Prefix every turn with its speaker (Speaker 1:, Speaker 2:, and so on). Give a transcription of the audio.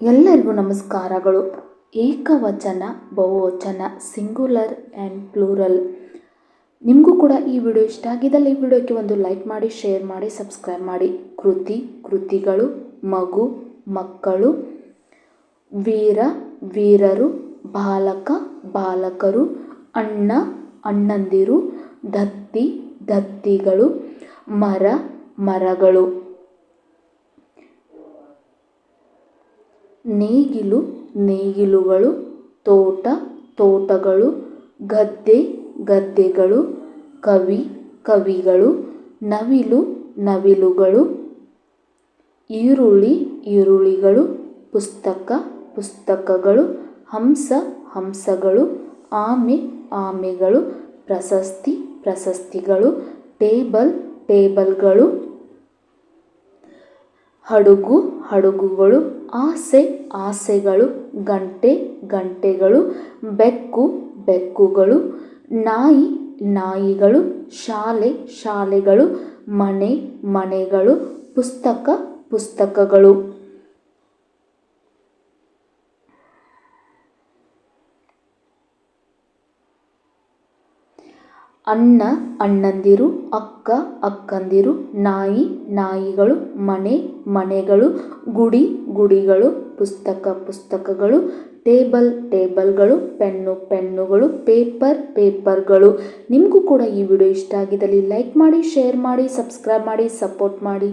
Speaker 1: ಎಲ್ಲರಿಗೂ ನಮಸ್ಕಾರಗಳು. ಏಕವಚನ, ಬಹುವಚನ ಸಿಂಗುಲರ್ ಆ್ಯಂಡ್ ಪ್ಲೂರಲ್ ನಿಮಗೂ ಕೂಡ ಈ ವಿಡಿಯೋ ಇಷ್ಟ ಆಗಿದ್ದಲ್ಲಿ ಈ ವಿಡಿಯೋಕ್ಕೆ ಒಂದು ಲೈಕ್ ಮಾಡಿ ಶೇರ್ ಮಾಡಿ ಸಬ್ಸ್ಕ್ರೈಬ್ ಮಾಡಿ. ಕೃತಿ, ಕೃತಿಗಳು, ಮಗು, ಮಕ್ಕಳು, ವೀರ, ವೀರರು, ಬಾಲಕ, ಬಾಲಕರು, ಅಣ್ಣ, ಅಣ್ಣಂದಿರು, ದತ್ತಿ, ದತ್ತಿಗಳು, ಮರ, ಮರಗಳು. ನೇಗಿಲು, ನೇಗಿಲುಗಳು, ತೋಟ, ತೋಟಗಳು, ಗದ್ದೆ, ಗದ್ದೆಗಳು, ಕವಿ, ಕವಿಗಳು, ನವಿಲು, ನವಿಲುಗಳು, ಈರುಳ್ಳಿ, ಈರುಳ್ಳಿಗಳು, ಪುಸ್ತಕ, ಪುಸ್ತಕಗಳು, ಹಂಸ, ಹಂಸಗಳು, ಆಮೆ, ಆಮೆಗಳು, ಪ್ರಶಸ್ತಿ, ಪ್ರಶಸ್ತಿಗಳು, ಟೇಬಲ್, ಟೇಬಲ್ಗಳು ಹಡಗು, ಹಡಗುಗಳು, ಆಸೆ, ಆಸೆಗಳು, ಗಂಟೆ, ಗಂಟೆಗಳು, ಬೆಕ್ಕು, ಬೆಕ್ಕುಗಳು, ನಾಯಿ, ನಾಯಿಗಳು, ಶಾಲೆ, ಶಾಲೆಗಳು, ಮನೆ, ಮನೆಗಳು, ಪುಸ್ತಕ, ಪುಸ್ತಕಗಳು. ಅಣ್ಣ, ಅಣ್ಣಂದಿರು, ಅಕ್ಕ, ಅಕ್ಕಂದಿರು, ನಾಯಿ, ನಾಯಿಗಳು, ಮನೆ, ಮನೆಗಳು, ಗುಡಿ, ಗುಡಿಗಳು, ಪುಸ್ತಕ, ಪುಸ್ತಕಗಳು, ಟೇಬಲ್, ಟೇಬಲ್ಗಳು, ಪೆನ್ನು, ಪೆನ್ನುಗಳು, ಪೇಪರ್, ಪೇಪರ್ಗಳು. ನಿಮಗೂ ಕೂಡ ಈ ವಿಡಿಯೋ ಇಷ್ಟ ಆಗಿದ್ದಲ್ಲಿ ಲೈಕ್ ಮಾಡಿ, ಶೇರ್ ಮಾಡಿ, ಸಬ್ಸ್ಕ್ರೈಬ್ ಮಾಡಿ, ಸಪೋರ್ಟ್ ಮಾಡಿ.